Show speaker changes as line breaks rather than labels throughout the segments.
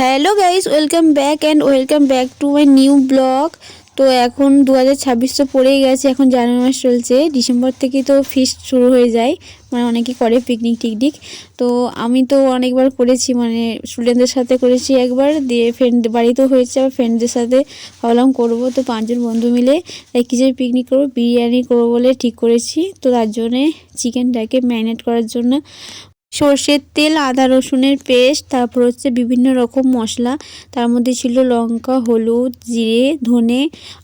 Hello guys welcome back and welcome back to my new blog তো এখন দু হাজার ছাব্বিশ তো পড়েই গেছে, এখন জানুয়ারি মাস চলছে। ডিসেম্বর থেকে তো ফিস্ট শুরু হয়ে যায় মানে অনেকে করে পিকনিক টিকনিক। তো আমি তো অনেকবার করেছি মানে স্টুডেন্টদের সাথে করেছি একবার, দিয়ে ফ্রেন্ড বাড়িতেও হয়েছে, আবার ফ্রেন্ডদের সাথে ভাবলাম করব। তো পাঁচজন বন্ধু মিলে এক কিচেন পিকনিক করব, বিরিয়ানি করব বলে ঠিক করেছি। তো তার জন্যে চিকেনটাকে ম্যারিনেট করার জন্য সর্ষের তেল, আদা রসুনের পেস্ট, তারপর হচ্ছে বিভিন্ন রকম মশলা। তার মধ্যে ছিল লঙ্কা, হলুদ, জিরে, ধনে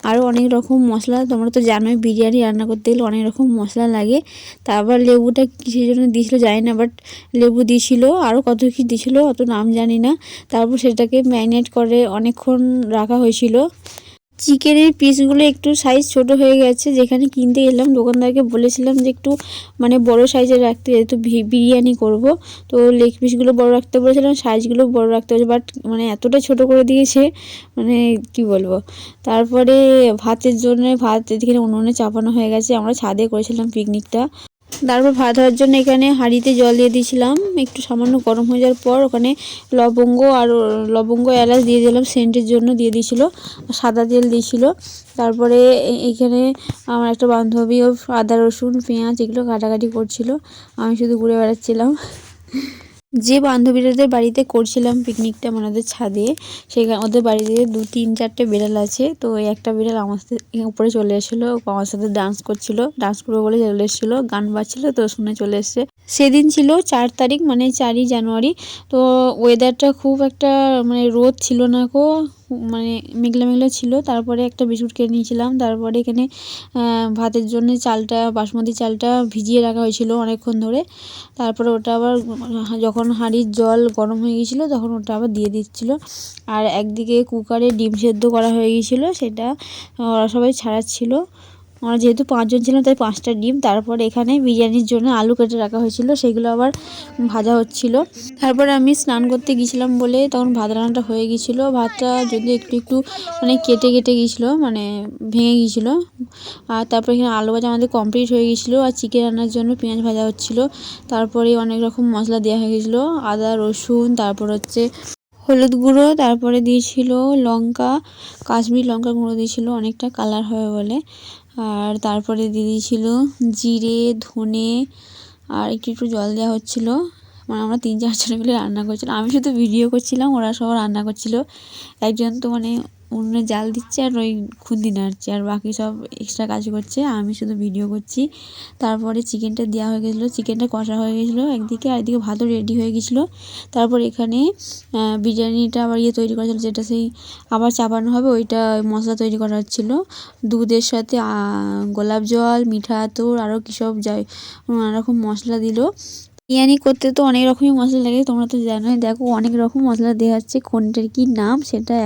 আরও অনেক রকম মশলা। তোমরা তো জানোই, বিরিয়ানি রান্না করতে গেলে অনেক রকম মশলা লাগে। তারপর লেবুটা কিসের জন্য দিয়েছিল জানি না বাট লেবু দিয়েছিল। আরও কত কী দিয়েছিল অত নাম জানি না। তারপর সেটাকে ম্যারিনেট করে অনেকক্ষণ রাখা হয়েছিল। চিকেনের পিসগুলো একটু সাইজ ছোট হয়ে গেছে, যেখানে কিনতে গেলাম, দোকানদারকে বলেছিলাম যে একটু মানে বড় সাইজের রাখতে, যেহেতু বিরিয়ানি করব। তো লেগ পিসগুলো বড় রাখতে বলেছিলাম সাইজগুলো বড় রাখতে বলেছে বাট মানে এতটা ছোট করে দিয়েছে মানে কি বলব। তারপরে ভাতের জন্য, ভাত এদিকে উনুনে চাপানো হয়ে গেছে, আমরা ছাদে করেছিলাম পিকনিকটা তারপর ভাত হওয়ার জন্য এখানে হাঁড়িতে জল দিয়ে দিয়েছিলাম। একটু সামান্য গরম হয়ে যাওয়ার পর ওখানে লবঙ্গ আর লবঙ্গ এলাচ দিয়ে দিলাম, সেন্টের জন্য দিয়ে দিয়েছিল, সাদা তেল দিয়েছিল। তারপরে এখানে আমার একটা বান্ধবী আদা রসুন, পেঁয়াজ এগুলো কাটাকাটি করছিল। আমি শুধু ঘুরে বেড়াচ্ছিলাম। যে বান্ধবীদের বাড়িতে করছিলাম পিকনিকটা মানে ওদের ছাদে, সেখানে ওদের বাড়িতে দু, তিন, চারটে বিড়াল আছে। তো একটা বিড়াল আমার সাথে উপরে চলে এসেছিল আমার সাথে ডান্স করছিল। ডান্স করব বলে চলে এসেছিল, গান বাজছিল তো শুনে চলে এসছে। সেদিন ছিল চার তারিখ মানে চারই জানুয়ারি। তো ওয়েদারটা খুব একটা মানে রোদ ছিল না কো মানে মেঘলা মেঘলা ছিল। তারপরে একটা বিস্কুট কিনে নিয়েছিলাম। তারপরে এখানে ভাতের জন্য চালটা, বাসমতি চালটা ভিজিয়ে রাখা হয়েছিল অনেকক্ষণ ধরে। তারপরে ওটা আবার, যখন হাঁড়ির জল গরম হয়ে গিয়েছিল, তখন ওটা আবার দিয়ে দিচ্ছিল। আর একদিকে কুকারে ডিম সেদ্ধ করা হয়ে গিয়েছিল, সেটা, ওরা সবাই ছাড়াচ্ছিল। আমরা যেহেতু পাঁচজন ছিলাম, তাই পাঁচটা ডিম। তারপর এখানে বিরিয়ানির জন্য আলু কেটে রাখা হয়েছিল, সেগুলো আবার ভাজা হচ্ছিল। তারপর আমি স্নান করতে গিয়েছিলাম বলে তখন ভাত রান্নাটা হয়ে গিয়েছিল। ভাতটা যদি একটু একটু মানে কেটে কেটে গিয়েছিল মানে ভেঙে গিয়েছিল। আর তারপর এখানে আলু ভাজা আমাদের কমপ্লিট হয়ে গিয়েছিল আর চিকেন রান্নার জন্য পেঁয়াজ ভাজা হচ্ছিল। তারপরে অনেক রকম মশলা দেওয়া হয়ে গেছিল আদা, রসুন, তারপর হচ্ছে হলুদ গুঁড়ো, তারপরে দিয়েছিল লঙ্কা, কাশ্মীর লঙ্কা গুঁড়ো দিয়েছিল, অনেকটা কালার হবে বলে। আর তারপরে দিয়ে দিয়েছিল জিরে, ধনে আর একটু একটু জল দেওয়া হচ্ছিল। মানে আমরা তিন চারজন মিলে রান্না করছিলাম। আমি শুধু ভিডিও করছিলাম, ওরা সবাই রান্না করছিল। একজন তো মানে উনুনে জাল দিচ্ছে আর ওই খুন্তি নাড়ছে আর বাকি সব এক্সট্রা কাজ করছে। আমি শুধু ভিডিও করছি। তারপরে চিকেনটা দেওয়া হয়ে গেছিল। চিকেনটা কষা হয়ে গেছিল একদিকে আর একদিকে ভাতও রেডি হয়ে গেছিল। তারপর এখানে বিরিয়ানিটা আবার ইয়ে তৈরি করা ছিল, যেটা সেই আবার চাপানো হবে, ওইটা মশলা তৈরি করা হচ্ছিল। দুধের সাথে গোলাপ জল, মিঠা আতর আরও কী সব নানা রকম মশলা দিল। বিরিয়ানি করতে তো অনেক রকমই মশলা লাগে, তোমরা তো জানোই। দেখো, অনেক রকম মশলা দেওয়া হচ্ছে, কোনটার কি নাম সেটা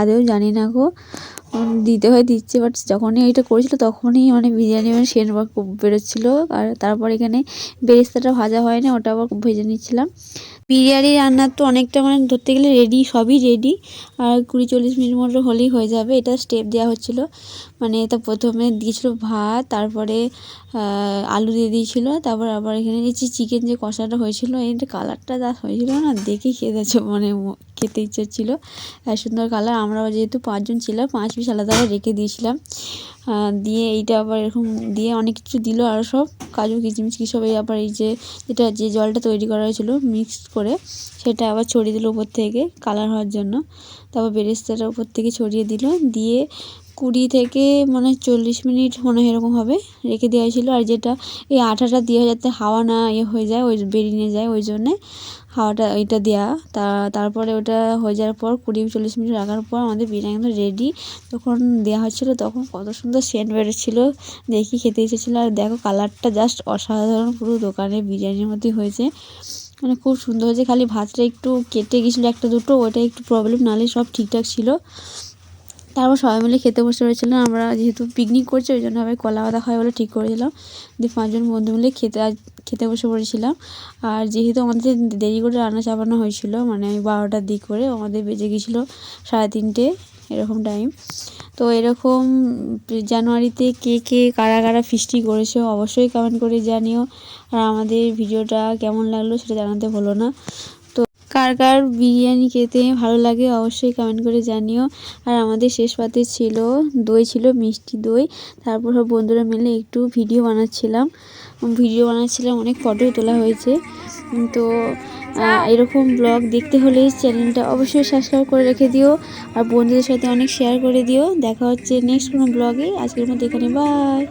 আদেও জানি না গো। দিতে হয়, দিচ্ছে বাট যখনই এটা করেছিল তখনই মানে বিরিয়ানি মানে সেন বেরোচ্ছিলো। আর তারপর এখানে বেরেস্তাটা ভাজা হয় না ওটা আবার ভেজে নিচ্ছিলাম। বিরিয়ানি রান্নার তো অনেকটা মানে ধরতে গেলে রেডি সবই রেডি আর কুড়ি চল্লিশ মিনিট মতো হলেই হয়ে যাবে। এটা স্টেপ দেওয়া হচ্ছিল। মানে এটা প্রথমে দিয়েছিলো ভাত, তারপরে আলু দিয়ে দিয়েছিলো, তারপর আবার এখানে দিয়েছি চিকেন যে কষাটা হয়েছিল। এটা কালারটা যা হয়েছিল না দেখেই খেতে মানে খেতে ইচ্ছে ছিল সুন্দর কালার আমরা যেহেতু পাঁচজন ছিলাম, পাঁচ পিস আলাদা রেখে দিয়েছিলাম। দিয়ে এইটা আবার এরকম দিয়ে অনেক কিছু দিল আর সব কাজু কিচমিচ কী সব এই আবার এই যে এটা যে জলটা তৈরি করা হয়েছিল মিক্সড করে, সেটা আবার ছড়িয়ে দিল উপর থেকে কালার হওয়ার জন্য। তারপর বেরেস্তাটা উপর থেকে ছড়িয়ে দিল। দিয়ে কুড়ি থেকে মানে চল্লিশ মিনিট মনে হয় এরকম হবে রেখে দেওয়া হয়েছিলো আর যেটা এই আঠাটা দিয়ে যাতে হাওয়া না ইয়ে হয়ে যায়, ওই বেরিয়ে যায়, ওই জন্যে হাওয়াটা ওইটা দেওয়া তা, তারপরে ওটা হয়ে যাওয়ার পর কুড়ি চল্লিশ মিনিট রাখার পর আমাদের বিরিয়ানিটা রেডি যখন দেওয়া হচ্ছিল তখন কত সুন্দর সেন্ট বেরোচ্ছিলো, দেখি খেতে এসেছিল আর দেখো কালারটা জাস্ট অসাধারণ, পুরো দোকানে বিরিয়ানির মধ্যেই হয়েছে। মানে খুব সুন্দর হয়েছে, খালি ভাতটা একটু কেটে গেছিল একটা দুটো ওটা একটু প্রবলেম নাহলে সব ঠিকঠাক ছিল। তারপর সবাই মিলে খেতে বসে পড়েছিলাম আমরা যেহেতু পিকনিক করছি, ওই জন্য সবাই কলা পাতা খাই বলে ঠিক করেছিলাম দিয়ে পাঁচজন বন্ধু মিলে খেতে খেতে বসে পড়েছিলাম। আর যেহেতু আমাদের দেরি করে রান্না চাপানো হয়েছিল মানে আমি বারোটার দিক করে আমাদের বেজে গিয়েছিল সাড়ে তিনটে, এরকম টাইম তো এরকম জানুয়ারিতে কে কে, কারা কারা ফিস্টি করেছে অবশ্যই কমেন্ট করে জানিও। আর আমাদের ভিডিওটা কেমন লাগল সেটা জানাতে হলো না। কার কার বিরিয়ানি খেতে ভালো লাগে, অবশ্যই কমেন্ট করে জানিও। আর আমাদের শেষ পাতে ছিল দই ছিল, মিষ্টি দই। তারপর সব বন্ধুরা মিলে একটু ভিডিও বানাচ্ছিলাম। ভিডিও বানাচ্ছিলাম, অনেক ফটো তোলা হয়েছে। তো এরকম ব্লগ দেখতে হলে চ্যানেলটা অবশ্যই সাবস্ক্রাইব করে রেখে দিও। আর বন্ধুদের সাথে অনেক শেয়ার করে দিও। দেখা হচ্ছে নেক্সট কোনো ব্লগে আজকের মতো এখানে বাই